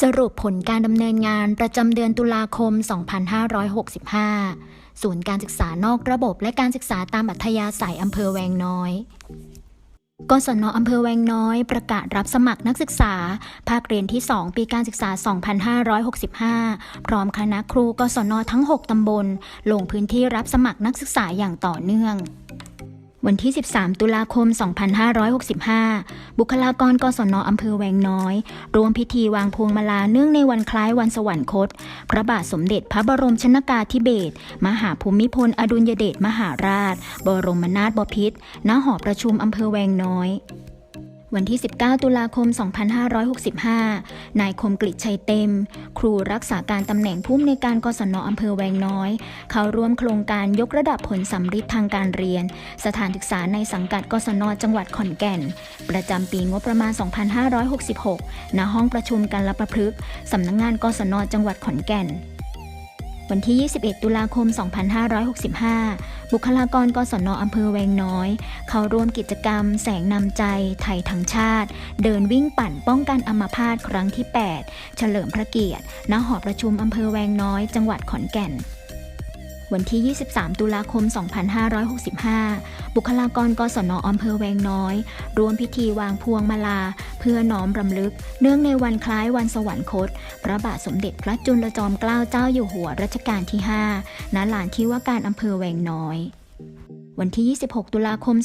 สรุปผลการดำเนินงานประจำเดือนตุลาคม 2565 ศูนย์การศึกษานอกระบบและการศึกษาตามอัธยาศัยอำเภอแวงน้อย กศนอำเภอแวงน้อย ประกาศรับสมัครนักศึกษา ภาคเรียนที่ 2 ปีการศึกษา 2565 พร้อมคณะครูกศนทั้ง 6 ตำบล ลงพื้นที่รับสมัครนักศึกษาอย่างต่อเนื่อง วันที่ 13 ตุลาคม 2565 บุคลากรกศนอำเภอแวงน้อย รวมพิธีวางพวงมาลาเนื่องในวันคล้ายวันสวรรคต พระบาทสมเด็จพระบรมชนากาธิเบศร มหาภูมิพล อดุลยเดชมหาราช บรมนาถบพิตร ณ หอประชุมอำเภอแวงน้อย วันที่ 19 ตุลาคม 2565 นายคมกลิชัยเต็ม ครูรักษาการตำแหน่งผู้อำนวยการกศนอำเภอแวงน้อย เข้าร่วมโครงการยกระดับผลสัมฤทธิ์ทางการเรียน สถานศึกษาในสังกัดกศนจังหวัดขอนแก่น ประจำปีงบประมาณ 2566 ณ ห้องประชุมการรับประพฤกษ์สำนักงงานกศนจังหวัดขอนแก่น วันที่ 21 ตุลาคม 2565 บุคลากรกศนอำเภอแวงน้อย เข้าร่วมกิจกรรม แสงนำใจ ไทยทั้งชาติ เดินวิ่งปั่นป้องกันอัมพาตครั้งที่ 8 เฉลิมพระเกียรติ ณ หอประชุมอำเภอแวงน้อย จังหวัดขอนแก่น วันที่ 23 ตุลาคม 2565 บุคลากรกศนอำเภอแวงน้อยร่วมพิธีวางพวงมาลา เพื่อน้อมรำลึก เนื่องในวันคล้ายวันสวรรคต พระบาทสมเด็จพระจุลจอมเกล้าเจ้าอยู่หัวรัชกาลที่ 5 ณ ลานที่ว่าการอำเภอแวงน้อย วันที่ 26 ตุลาคม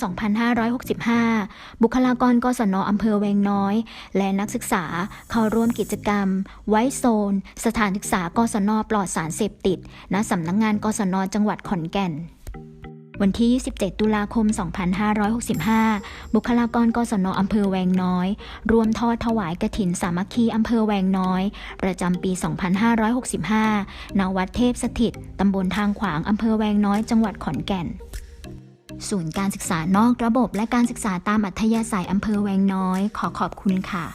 2565 บุคลากรกศนอำเภอแวงน้อย และนักศึกษาเข้าร่วมกิจกรรม ไว้โซน สถานศึกษากศนปลอดสารเสพติด ณสำนักงงานกศนจังหวัดขอนแก่นวันที่ 27 ตุลาคม 2565 บุคลากรกศนอำเภอแวงน้อย รวมทอดถวายกระถินสามัคคีอำเภอแวงน้อย ประจำปี 2565 ณ วัดเทพสถิต ตำบลทางขวางอำเภอแวงน้อย จังหวัดขอนแก่น ศูนย์การศึกษานอกระบบและการศึกษาตามอัธยาศัยอำเภอแวงน้อย ขอขอบคุณค่ะ